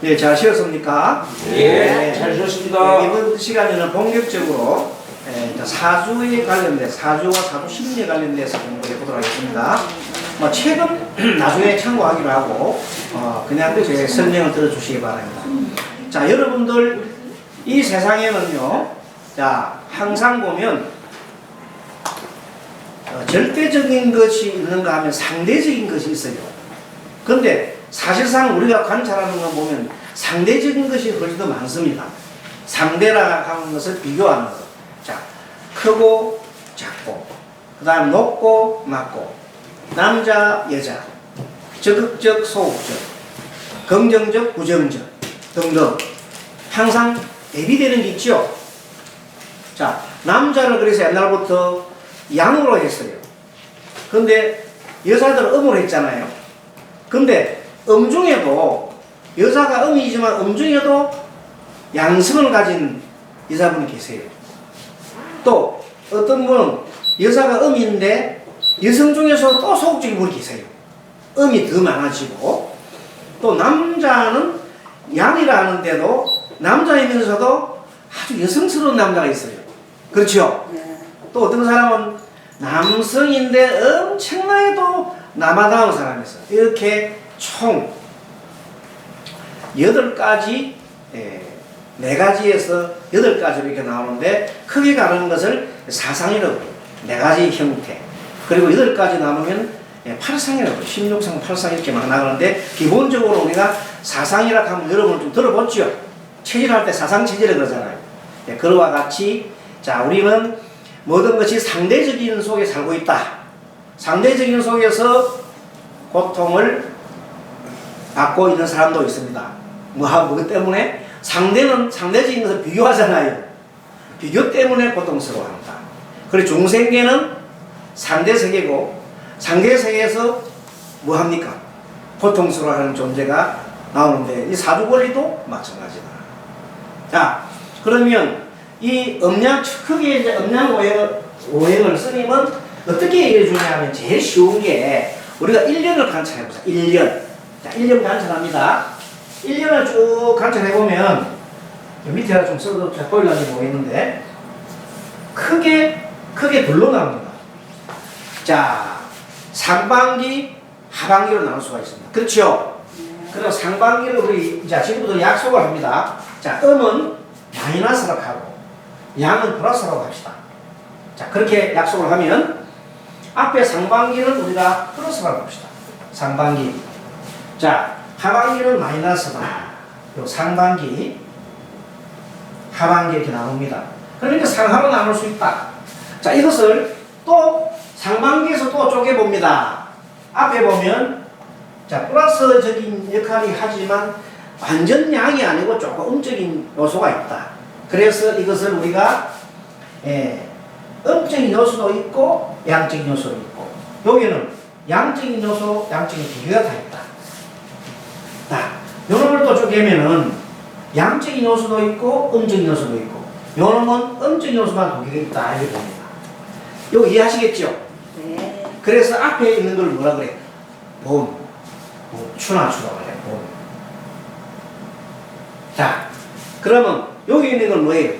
네, 잘 쉬었습니까? 예, 잘 쉬었습니다. 네, 이번 시간에는 본격적으로 예, 사주에 관련된 사주와 사주 심리에 관련돼서 공부해 보도록 하겠습니다. 뭐 책은 나중에 참고하기로 하고 어, 그냥 제 설명을 들어주시기 바랍니다. 자, 여러분들 이 세상에는요, 자 항상 보면 어, 절대적인 것이 있는가 하면 상대적인 것이 있어요. 그런데 사실상 우리가 관찰하는 거 보면 상대적인 것이 훨씬 더 많습니다. 상대라 하는 것을 비교하는 것. 자, 크고 작고, 그 다음 높고 낮고, 남자, 여자, 적극적, 소극적, 긍정적, 부정적 등등 항상 대비되는 게 있죠. 자, 남자를 그래서 옛날부터 양으로 했어요. 근데 여자들은 음으로 했잖아요. 근데 음 중에도 여자가 음이지만 음 중에도 양성을 가진 여자분이 계세요. 또 어떤 분은 여자가 음인데 여성 중에서 또 소극적인 분이 계세요. 음이 더 많아지고 또 남자는 양이라 하는데도 남자이면서도 아주 여성스러운 남자가 있어요. 그렇죠? 또 어떤 사람은 남성인데 엄청나게도 남아다운 있어요. 이렇게 총 여덟 가지, 예, 네 가지에서 여덟 가지로 이렇게 나오는데 크게 가는 것을 사상이라고 해요. 네 가지 형태. 그리고 여덟 가지 나누면 예, 팔상이라고 해요. 16상, 팔상 이렇게 막 나가는데 기본적으로 우리가 사상이라 하면 여러분 좀 들어봤죠? 체질할 때 사상 체질을 그러잖아요. 예, 그와 같이 자 우리는 모든 것이 상대적인 속에 살고 있다. 상대적인 속에서 고통을 받고 있는 사람도 있습니다. 뭐, 뭐 때문에? 상대는 상대적인 것을 비교하잖아요. 비교 때문에 고통스러워한다. 그리고 중생계는 상대 세계고 상대 세계에서 뭐 합니까? 고통스러워하는 존재가 나오는데 이 사주 권리도 마찬가지다. 자, 그러면 이 음양 크게 이제 음양 오행, 오행을 스님은 어떻게 얘기해 주냐면 제일 쉬운 게 우리가 1년을 관찰해 보자. 1년. 자, 1년 관찰합니다. 1년을 쭉 관찰해 보면 밑에가 좀 써도 잘 보이려니 모르겠는데 크게 크게 둘로 나옵니다. 자, 상반기, 하반기로 나눌 수가 있습니다. 그렇죠? 그럼 상반기를 우리 자 지금부터 약속을 합니다. 자, 음은 마이너스라고 하고 양은 플러스라고 합시다. 자, 그렇게 약속을 하면 앞에 상반기는 우리가 플러스라고 합시다. 상반기. 자, 하반기는 마이너스다. 요 상반기, 하반기 이렇게 나눕니다. 그러니까 상하로 나눌 수 있다. 자, 이것을 또 상반기에서 또 쪼개봅니다. 앞에 보면 자, 플러스적인 역할이 하지만 완전 양이 아니고 조금 음적인 요소가 있다. 그래서 이것을 우리가 예, 음적인 요소도 있고 양적인 요소도 있고 여기는 양적인 요소, 양적인 두 개가 다 있다. 자, 요놈을 또 쪼개면은 양적인 요소도 있고 음적인 요소도 있고 요놈은 음적인 요소만 두 개가 있다 이렇게 봅니다. 이거 이해하시겠죠? 네. 그래서 앞에 있는 걸 뭐라 그래? 봄, 봄 추나 추라고 그래. 봄. 자, 그러면 여기 있는 건 뭐예요?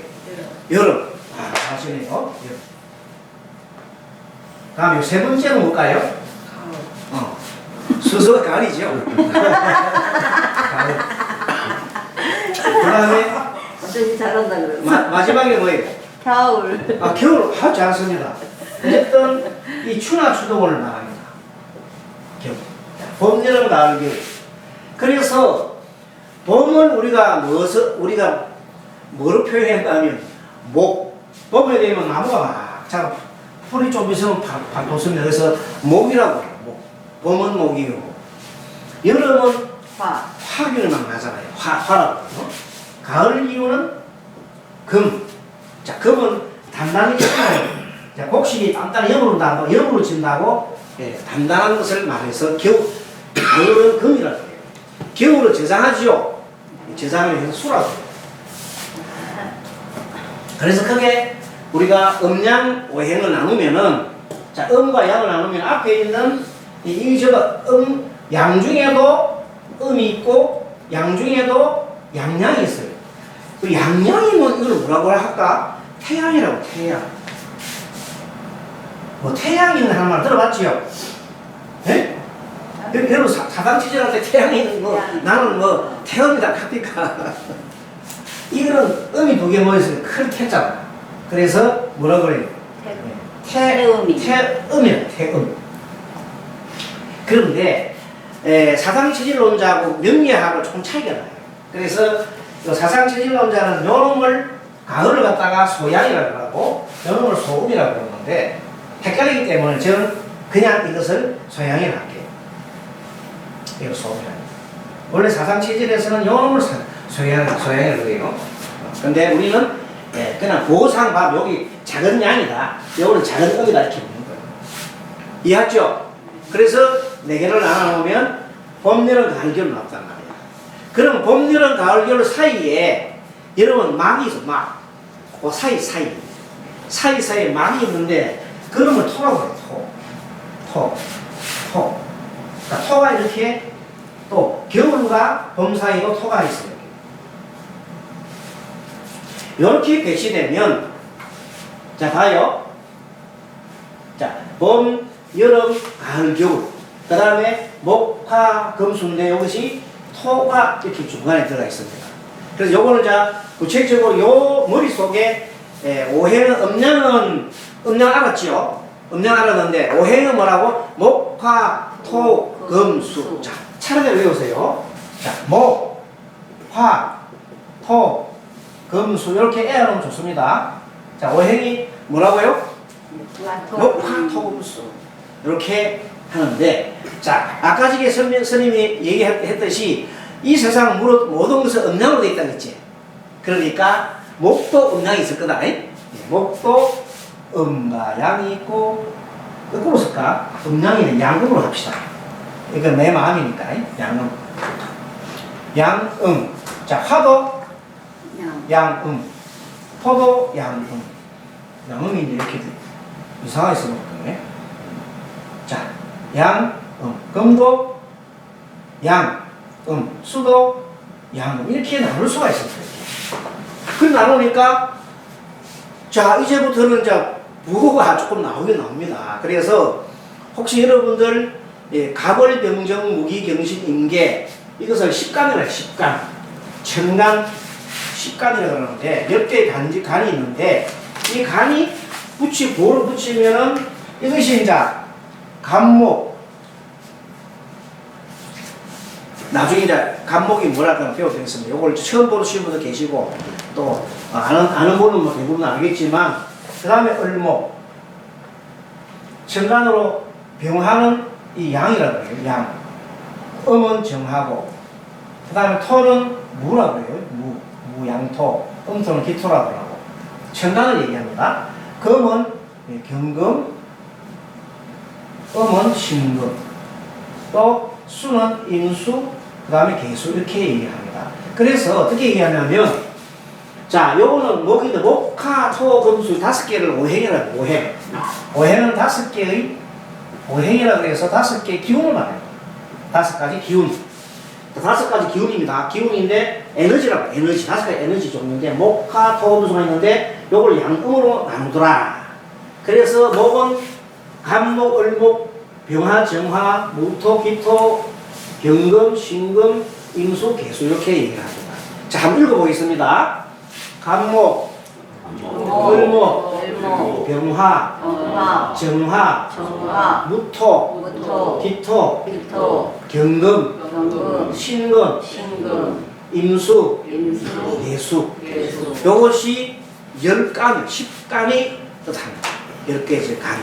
여름. 아, 아시네요. 여름. 다음 세 번째는 뭘까요? 어. 수소. 가을. 그 다음에 어쩐지 잘한다 그러고. 마지막에 뭐예요? 겨울. 아, 겨울. 아, 잘습니다 어쨌든 이 추나 추동을 말합니다. 겨울. 봄, 여름, 가을, 겨울. 그래서 봄을 우리가 무엇을 우리가 뭐로 표현했다면 목 봄에 되면 나무가 막참 풀이 좀 있으면 반도습니다. 그래서 목이라고. 목. 봄은 목이고 여름은 화. 화기를 막 나잖아요. 화, 화라고. 어? 가을 이유는 금. 자, 금은 단단히. 자, 곡식이 단단히 난다고, 염으로 진다고, 예, 단단한 것을 말해서 겨울, 겨울은 금이라고 해요. 겨울은 저장하지요. 저장을 해서 수라고 해요. 그래서 크게 우리가 음양 오행을 나누면은, 자, 음과 양을 나누면 앞에 있는 이, 이 저거 음, 양 중에도 음이 있고 양 중에도 양양이 있어요. 그 양양이면 이걸 뭐라고 할까? 태양이라고 태양. 뭐 태양이 있는 하는 말 들어봤지요? 예? 여- 여러분 사- 사당 취재할 때 태양이 있는 거 나는 뭐 태음이다 카피카 이거는 음이 두 개 모여서 큰 태잖아 그래서 뭐라 그래요? 태, 태음이. 태음이야 태음. 그런데 에, 사상체질론자하고 명예하고 조금 차이가 나요. 그래서 이 사상체질론자는 요놈을 가을을 갖다가 소양이라고 하고 요놈을 소음이라고 그러는데 헷갈리기 때문에 저는 그냥 이것을 소양이라고 할게요 이거 소음이라 원래 사상체질에서는 요놈을 소양, 소양이라고 해요. 근데 우리는 예, 그냥 보상 밥 여기 작은 양이다 요거는 작은 음이다 이렇게 보는 거예요 이해하죠? 그래서 네 개를 나눠보면 봄, 여름, 가을, 겨울 나왔단 말이야. 그럼 봄, 여름, 가을, 겨울 사이에 여러분 막이 있어, 막. 그 사이, 사이. 사이 사이에 막이 있는데 그러면 토라고 해요, 토. 토. 토. 그러니까 토가 이렇게 또 겨울과 봄 사이도 토가 있어요. 이렇게 배치되면 자 봐요. 자, 봄, 여름, 가을, 겨울. 그 다음에 목, 화, 금수인데 이것이 토가 이렇게 중간에 들어가 있습니다. 그래서 요거는 자, 구체적으로 요 머릿속에 에, 오행은, 음양은, 음양 알았지요? 음양 알았는데, 오행은 뭐라고? 목, 화, 토, 금, 수. 자, 차례대로 외우세요. 자, 목, 화, 토, 금, 수. 이렇게 애하면 좋습니다. 자, 오행이 뭐라고요? 목화토금수. 이렇게 하는데 자 아까 전에 선배, 스님이 얘기했듯이 이 세상 무릇 모든 것은 음양으로 되어 있다고 했지? 그러니까 목도 음양이 있을 거다. 예, 목도 음과 양이 있고 거꾸로 쓸까? 음양이는 양음으로 합시다. 이건 내 마음이니까. 양음. 양음. 자 화도 양음 토도 양음 양음이 이렇게 돼. 이상하게 써놓거든요. 자, 양, 음, 금도, 양, 음, 수도, 양, 음, 이렇게 나눌 수가 있었어요. 그 나누니까, 자, 이제부터는 이제 부호가 조금 나오긴 나옵니다. 그래서 혹시 여러분들, 예, 가벌, 병정, 무기, 경신, 임계, 이것을 십간이라 해요, 십간. 천간, 십간이라고 그러는데, 몇 개의 간지, 간이 있는데, 이 간이 붙이 보를 붙이면은 이것이 이제 간목 나중에 이제 간목이 뭐랄까 배워드리겠습니다. 요걸 처음 보는 분도 계시고 또 아는 아는 분은 뭐 대부분 알겠지만 그 다음에 을목 천간으로 병하는 이 양이라고 해요. 양 음은 정하고 그 다음에 토는 무라고 해요. 무 무양토 음토는 기토라고 하고 천간을 얘기합니다. 금은 예, 경금, 음은 신금, 또 수는 인수, 그 다음에 개수 이렇게 얘기합니다. 그래서 어떻게 얘기하냐면 자, 요거는 목인데 목화, 토, 금수 다섯 개를 오행이라고 오행. 오행은 다섯 개의 오행이라고 해서 다섯 개의 기운을 말해요. 다섯 가지 기운. 그 다섯 가지 기운입니다. 기운인데 에너지라고 에너지 다섯 가지 에너지 종류인데 목화, 토, 금수가 있는데 요걸 양음으로 나누더라. 그래서 목은 간목, 을목, 병화, 정화, 무토, 기토, 경금, 신금, 임수, 개수 이렇게 얘기를 합니다. 자, 한번 읽어보겠습니다. 간목, 을목, 을목, 병화, 정화, 정화, 정화, 무토, 무토, 기토, 기토, 경금, 경금, 신금, 신금, 임수, 임수, 개수. 괴수. 요것이 열 간, 십간이 뜻합니다. 열 개의 간.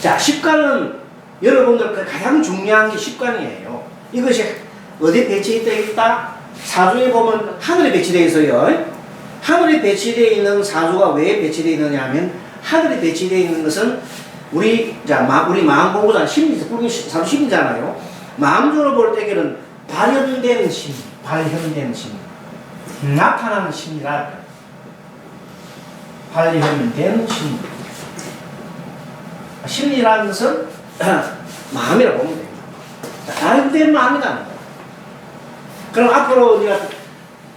자, 십간은 여러분들 그 가장 중요한 게 십간이에요. 이것이 어디 배치되어 있다? 사주에 보면 하늘에 배치되어 있어요. 하늘에 배치되어 있는 사주가 왜 배치되어 있느냐 하면 하늘에 배치되어 있는 것은 우리 자 마, 우리 마음 공부자 심리 불교 사주 심리잖아요. 마음적으로 볼 때에는 발현된 심리, 발현된 심리, 나타나는 심리랄까. 발현된 심리. 심리라는 것은 마음이라고 보면 됩니다. 데는 아니다. 그럼 앞으로 우리가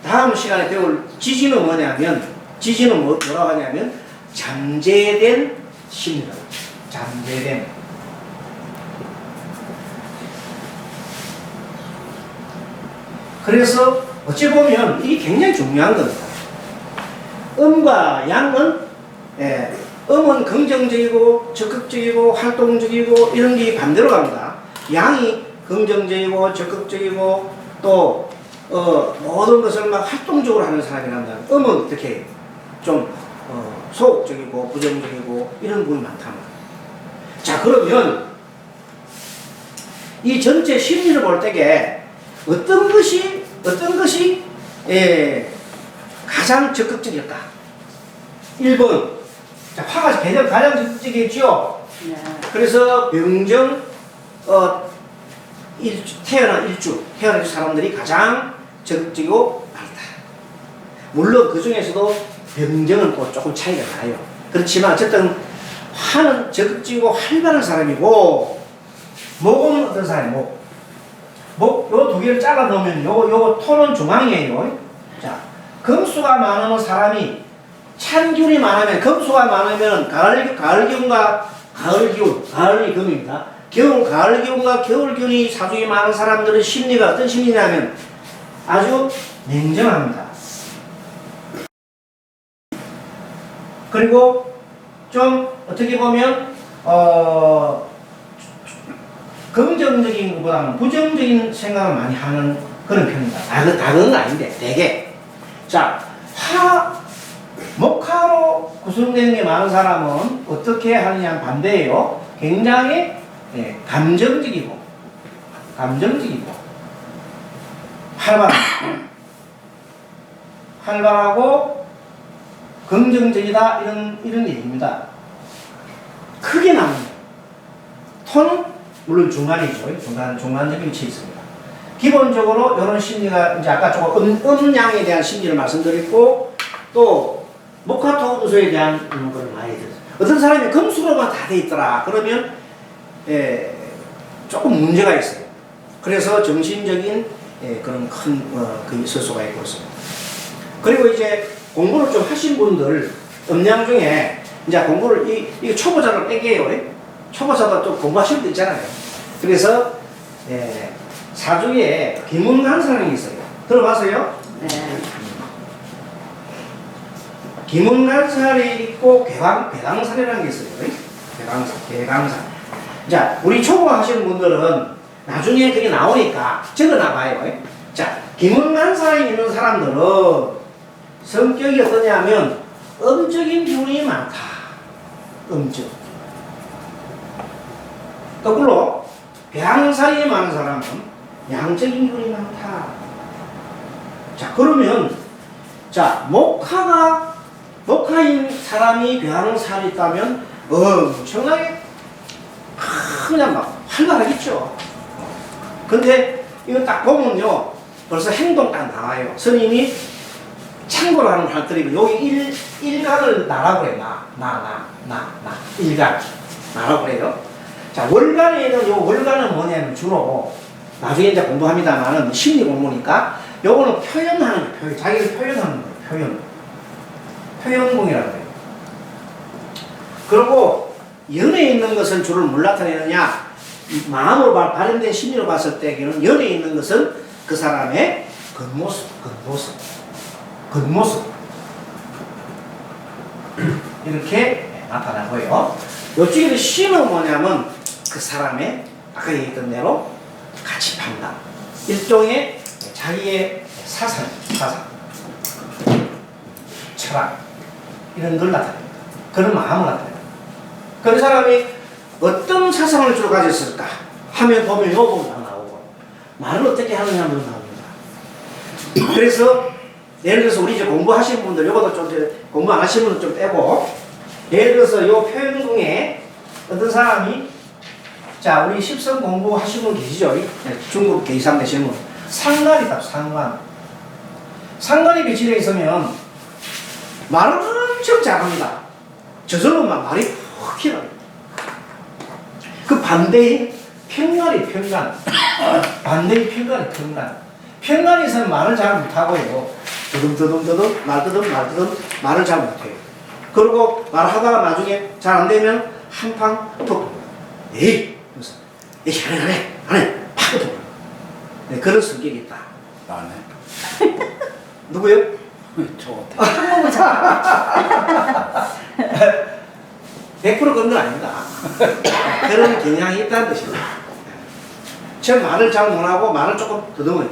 다음 시간에 배울 지지는 뭐냐면 지지는 뭐, 뭐라고 하냐면 잠재된 심리라고 잠재된 그래서 어찌 보면 이게 굉장히 중요한 겁니다. 음과 양은 예, 음은 긍정적이고 적극적이고 활동적이고 이런 게 반대로 갑니다. 양이 긍정적이고 적극적이고 또 어, 모든 것을 막 활동적으로 하는 사람이란다. 음은 어떻게 좀 어, 소극적이고 부정적이고 이런 부분이 말이에요. 자 그러면 이 전체 심리를 볼 때에 어떤 것이 어떤 것이 예, 가장 적극적일까? 1번 자, 화가 가장 가장 적극적이겠죠. 네. 그래서 병정 어 일주, 태어난 일주 태어난 사람들이 가장 적극적이고 많다. 물론 그 중에서도 병정은 또 조금 차이가 나요. 그렇지만 어쨌든 화는 적극적이고 활발한 사람이고 목은 어떤 사람이 목. 목, 요 두 개를 잘라 놓으면 요거 토는 중앙이에요. 자, 금수가 많으면 사람이 찬균이 많으면, 금수가 많으면 가을, 가을 기운과 가을 기운, 가을이 금입니다. 겨울, 가을 기운과 겨울 기운이 사주에 많은 사람들의 심리가 어떤 심리냐면 아주 냉정합니다. 그리고 좀 어떻게 보면, 어, 긍정적인 것보다는 부정적인 생각을 많이 하는 그런 편입니다. 다른, 다른 건 아닌데, 대개. 자, 화, 목화로 구성되는 게 많은 사람은 어떻게 하느냐 반대예요. 굉장히 예, 감정적이고, 감정적이고, 활발한, 활발하고, 긍정적이다, 이런, 이런 얘기입니다. 크게 나옵니다. 톤은 물론 중간이죠. 중간, 중간적인 위치에 있습니다. 기본적으로 이런 심리가 이제 아까 조금 음, 음양에 대한 심리를 말씀드렸고 또 목화토금소에 대한 걸 많이 들었어요. 어떤 사람이 금수로만 다 돼 있더라. 그러면 예, 조금 문제가 있어요. 그래서 정신적인 예, 그런 큰 어, 그 있을 수가 있고 있습니다. 그리고 이제 공부를 좀 하신 분들 음양 중에 이제 공부를 이, 이 초보자를 빼게요. 초보자도 또 공부하실 분 있잖아요. 그래서 예, 사주에 김은간 사람이 있어요. 들어봤어요? 네. 김은간 살이 있고 괴강, 괴강살이라는 게 있어요. 괴강살, 괴강살. 자, 우리 초보가 하시는 분들은 나중에 그게 나오니까 적어놔봐요. 자, 김은간살이 있는 사람들은 성격이 어떠냐면 음적인 기운이 많다. 음적. 거꾸로 배양살이 많은 사람은 양적인 기운이 많다. 자, 그러면 자, 목화가 목화인 사람이 배양살이 있다면 엄청나게 그냥 막 활발하겠죠. 근데 이거 딱 보면요. 벌써 행동 딱 나와요. 스님이 참고로 하는 할거리고 여기 일, 일간을 나라고 그래. 나, 나, 나, 나, 나. 일간. 나라고 그래요. 자, 월간에 있는 요 월간은 뭐냐면 주로 나중에 이제 공부합니다만은 심리 공부니까 요거는 표현하는 거예요. 표현. 자기를 표현하는 거예요. 표현. 표현공이라고 해요. 그리고 연에 있는 것은 주로 뭘 나타내느냐? 이 마음으로 발- 발현된 심리로 봤을 때에는 연에 있는 것은 그 사람의 겉모습, 겉모습, 겉모습. 이렇게 나타나고요. 요쪽에 신은 뭐냐면 그 사람의 아까 얘기했던 대로 가치 판단. 일종의 자기의 사상, 사상, 철학 이런 걸 나타냅니다. 그런 마음을 나타냅니다. 그 사람이 어떤 사상을 주로 가졌을까 하면 보면 요 부분 다 나오고 말을 어떻게 하느냐 는 나옵니다. 그래서 예를 들어서 우리 이제 공부하시는 분들 요것도 좀 공부 안 하시는 분들 좀 빼고 예를 들어서 요 표현 중에 어떤 사람이 자 우리 십성 공부하시는 분 계시죠? 네, 중국 계산 되시는 분 상관이 다 상관 상관이 비치되어 있으면 말을 엄청 잘합니다. 저절로 막 말이 푹 튀어요. 그 반대인 평간이 평간. 반대의 평간이 평간. 평간에서는 말을 잘 못하고요. 더듬더듬더듬, 말더듬, 말더듬, 말을 잘 못해요. 그리고 말하다가 나중에 잘 안 되면 한방 톡. 에이! 그래서, 에이, 안 해, 안 해, 안 해. 팍 톡. 네, 그런 성격이 있다. 나네. 누구요? 저 같아. 100% 그런 건 아닙니다. 그런 경향이 있다는 뜻입니다. 저 말을 잘 못하고 말을 조금 더듬어요.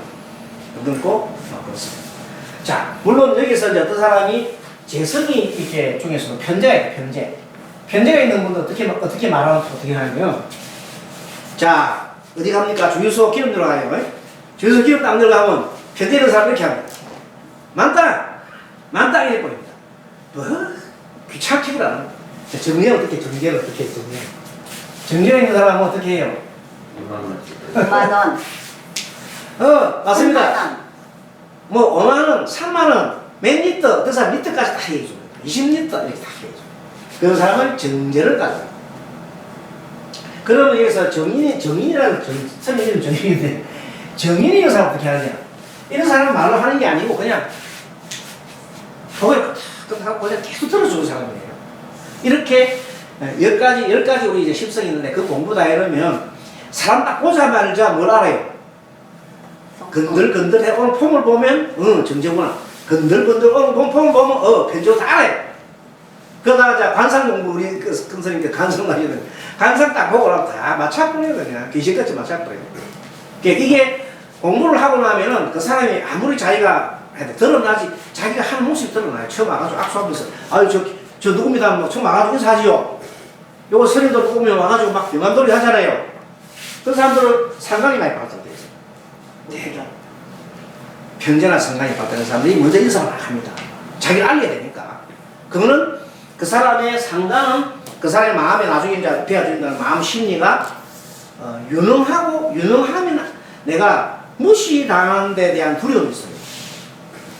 더듬고 어, 그렇습니다. 자, 물론 여기서 이제 어떤 사람이 재성이 이렇게 중에서도 편제예요, 편제. 편제가 있는 분들 어떻게, 어떻게 말하면 어떻게 하냐면, 자, 어디 갑니까? 주유소 기름 들어가요. 예? 주유소 기름 딱 들어가면 편제는 사람 이렇게 합니다. 만땅! 만땅 이래 버립니다. 뭐? 안 합니다. 자, 정리는 어떻게, 정리는 어떻게, 정리. 정리가 있는 사람은 어떻게 해요? 5만 원. 어, 맞습니다. 3만 원. 뭐 5만 원, 3만 원, 몇 리터, 그 사람 리터까지 다 얘기해줍니다. 20리터 이렇게 다 얘기해줍니다. 그 사람은 정제를 가져요. 그러면 여기서 정인이, 정인이라는 정, 선생님 정인인데, 정인이 이 사람 어떻게 하느냐. 이런 사람은 말로 하는 게 아니고 그냥 그걸 하고 그냥 계속 들어주는 사람이에요. 이렇게 열 가지, 열 가지 우리 이제 십성이 있는데 그 공부 다 이러면 사람 딱 보자마자 뭘 알아요? 건들건들해. 오늘 폼을 보면 어 정재구나 건들건들 오늘 폼- 폼을 보면 어 편조 다 알아요. 그러다가 자 관상 공부 우리 그 선생님께 관상 가시는 관상 딱 보고 나면 다 맞춰버려요 그냥. 귀신같이 맞춰버려요. 그러니까 이게 공부를 하고 나면은 그 사람이 아무리 자기가 해도 드러나지. 자기가 하는 모습이 드러나요. 처음 와가지고 악수하면서. 아유 저, 저 누굽니다 뭐 처음 와가지고 인사하지요 요거 서류도 오면 와가지고 막 명함돌이 하잖아요 그 사람들은 상관이 많이 발달돼 있어요 대가 편제나 상관이 발달된 사람들이 먼저 인사를 합니다. 자기를 알려야 되니까. 그거는 그 사람의 상당은 그 사람의 마음에 나중에 이제 배워진다는 마음 심리가 어, 유능하고 유능하면 내가 무시당하는 데 대한 두려움이 있어요.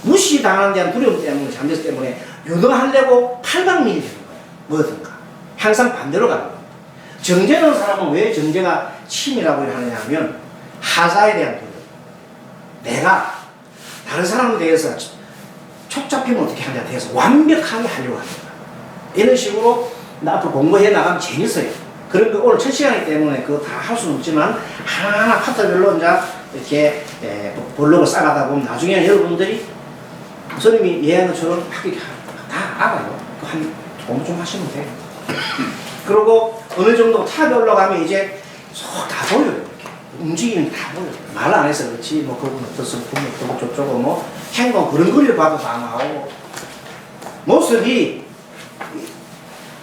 무시당하는 데 대한 두려움 때문에 잠재수 때문에 유능하려고 팔방미이 되는 거예요. 뭐든가. 항상 반대로 가는 거예요. 정제는 사람은 왜 정제가 침이라고 하느냐 하면 하자에 대한 두려움. 내가 다른 사람에 대해서 촉 잡히면 어떻게 하냐에 대해서 완벽하게 하려고 합니다. 이런 식으로 나 앞으로 공부해 나가면 재밌어요. 그런 거 오늘 첫 시간이기 때문에 그거 다 할 수는 없지만 하나하나 파트별로 이제 이렇게 에, 블록을 쌓아가다 보면 나중에 여러분들이 선생님이 얘기한 것처럼 다 알아요. 한 공부 좀 하시면 돼요. 그리고 어느 정도 탑에 올라가면 이제 쏙다 보여요. 움직임이 다 보여요. 말 안 해서 그렇지, 뭐, 그분 어떻소, 그분 어떻고, 저쩌고, 뭐, 행동, 그런 거리를 봐도 다 나오고. 모습이,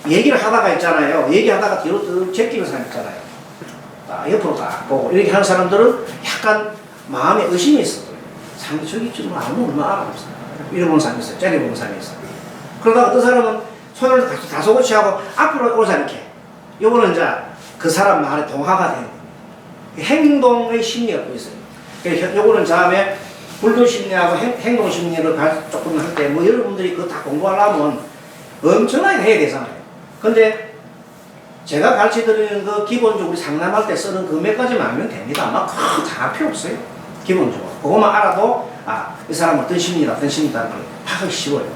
얘기를 하다가 있잖아요. 얘기하다가 뒤로 또 제끼는 사람 있잖아요. 아, 옆으로 딱 보고, 이렇게 하는 사람들은 약간 마음에 의심이 있어. 상대 저기 좀 아무 얼마 알아봤어. 이러보는 사람이 있어요. 째려보는 사람이 있어요. 그러다가 어떤 사람은 손을 다소, 다소곳이 하고 앞으로 오자 이렇게. 요거는 이제 그 사람 말에 동화가 되는 거예요. 행동의 심리가 또 있어요. 그래서 요거는 다음에 불교 심리하고 행, 행동 심리를 가- 조금 할 때 뭐 여러분들이 그거 다 공부하려면 엄청나게 해야 되잖아요. 근데 제가 가르쳐 드리는 그 기본적으로 상담할 때 쓰는 그몇 가지만 알면 됩니다. 막다 필요 없어요. 기본적으로. 그것만 알아도 아, 이 사람은 어떤 심리다, 어떤 심리다는 걸 파악하기 쉬워요.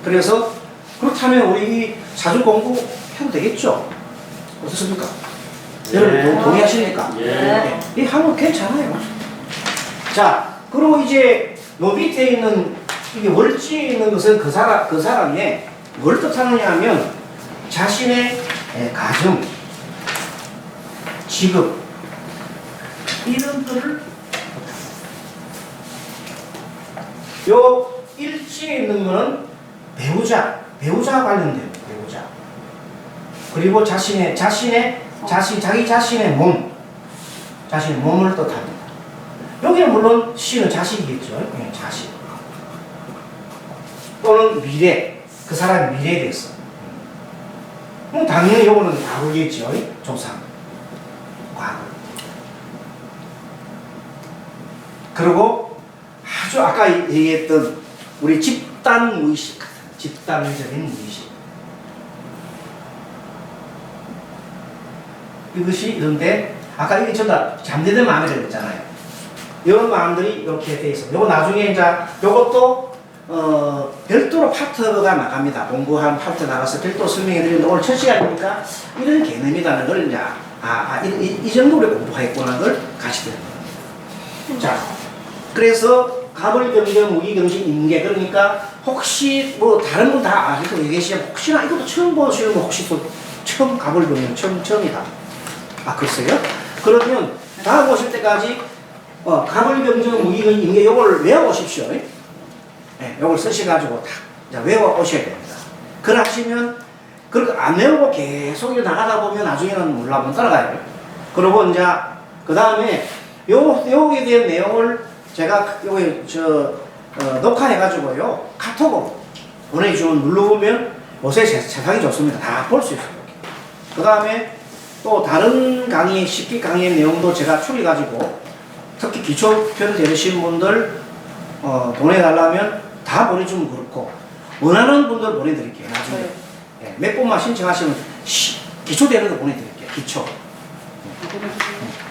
네. 그래서 그렇다면 우리 이 사주 공부 해도 되겠죠? 어떻습니까? 여러분 동- 동의하십니까? 예. 네. 이 하면 괜찮아요. 자, 그리고 이제 요 밑에 있는 이게 월지에 있는 것은 그 사람 그 사람의 뭘 뜻하느냐 하면 자신의 에, 가정, 직업 이런 것을 요 일지에 있는 거는 배우자, 배우자 관련된 배우자. 그리고 자신의 자신의 자신 자기 자신의 몸, 자신의 몸을 뜻합니다. 여기는 물론 시는 자식이겠죠. 네, 자식. 또는 미래, 그 사람의 미래에 대해서. 그럼 당연히 요거는 과거겠죠. 조상. 과거. 그리고 아주 아까 얘기했던 우리 집단 무의식 집단적인 무의식. 이것이 이런데 아까 이게 전부 다 잠재된 마음이 들었잖아요. 이런 마음들이 이렇게 돼 있어. 요거 나중에 이제 요것도 어 별도로 파트가 나갑니다. 공부한 파트 나가서 별도 설명해 드리는데 오늘 첫 시간이니까 이런 개념이라는 걸 이제 아, 아 이, 이, 이 정도로 공부했구나 걸 같이 되는 거예요. 자, 그래서 가불경정 무기경신 임계 그러니까 혹시 뭐 다른 분다 아시고 계시면 혹시나 이것도 처음 보시는 분 혹시 또 처음 가불경정 처음 처음이다. 아 글쎄요? 그러면 다음 오실 때까지 어, 가불경정 무기경신 임계 요걸 외워오십시오. 네, 요걸 쓰셔가지고 다 이제 외워 오셔야 됩니다. 그러시면 그렇게 안 외우고 계속 나가다 보면 나중에는 몰라 못 따라가요. 그리고 이제 그 다음에 요 요에 대한 내용을 제가 요게 저 어, 녹화해가지고요. 카톡으로 보내주면 눌러보면 요새 세- 세상이 좋습니다. 다 볼 수 있어요. 그 다음에 또 다른 강의 쉽게 강의의 내용도 제가 추려가지고 특히 기초편 되시는 분들 어, 보내달라면 다 보내주면 그렇고 원하는 분들 보내드릴게요. 나중에. 예, 몇 번만 신청하시면 시, 기초 되는 거 보내드릴게요. 기초.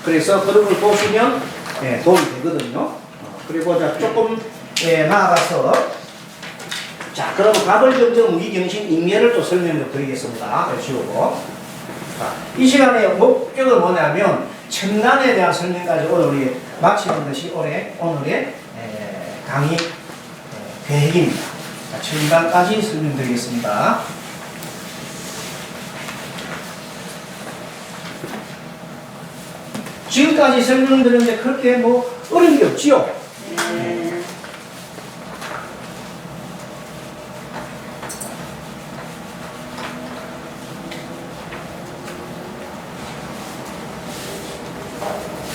그래서 그런 걸 보시면 예, 도움이 되거든요. 어, 그리고 자, 조금 예, 나아가서 자 그러면 가벌경정 무기경신 인멸을 또 설명을 드리겠습니다 지우고 자, 이 시간에 목적은 뭐냐면 청란에 대한 설명까지 오늘 우리 마치는 것이 올해 오늘의 에, 강의 에, 계획입니다. 자, 청란까지 설명드리겠습니다. 지금까지 설명드렸는데 그렇게 뭐 어려운 게 없지요? 네.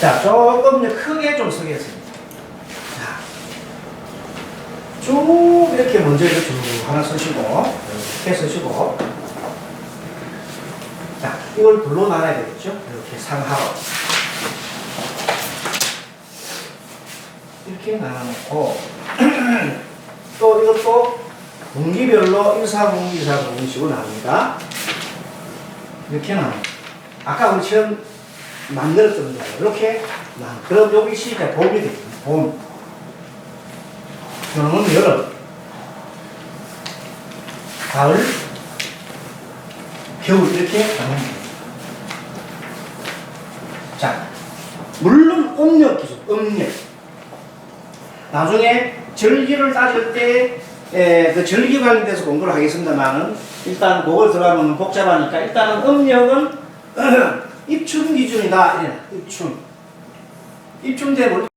자, 조금 더 크게 좀 쓰겠습니다. 자, 쭉 이렇게 먼저 이렇게 쭉 하나 쓰시고, 이렇게 쓰시고, 자, 이걸 둘로 나눠야 되겠죠? 이렇게 상하로. 이렇게 나눠놓고, 또 이것도 분기별로 1사분, 2사분 식으로 나눕니다. 이렇게 나눠. 아까 우리 처음 만들었던 거예요. 이렇게 나 그럼 여기 시제 봄이 되겠습니다. 봄. 여름은 여름. 가을. 겨울 이렇게 나누면 됩니다. 자, 물론 음력 기준, 음력. 나중에 절기를 따질 때, 에, 그 절기 관련돼서 공부를 하겠습니다만은, 일단 그걸 들어가면 복잡하니까, 일단은 음력은 입춘 기준이다. 이래. 입춘. 입춘 되면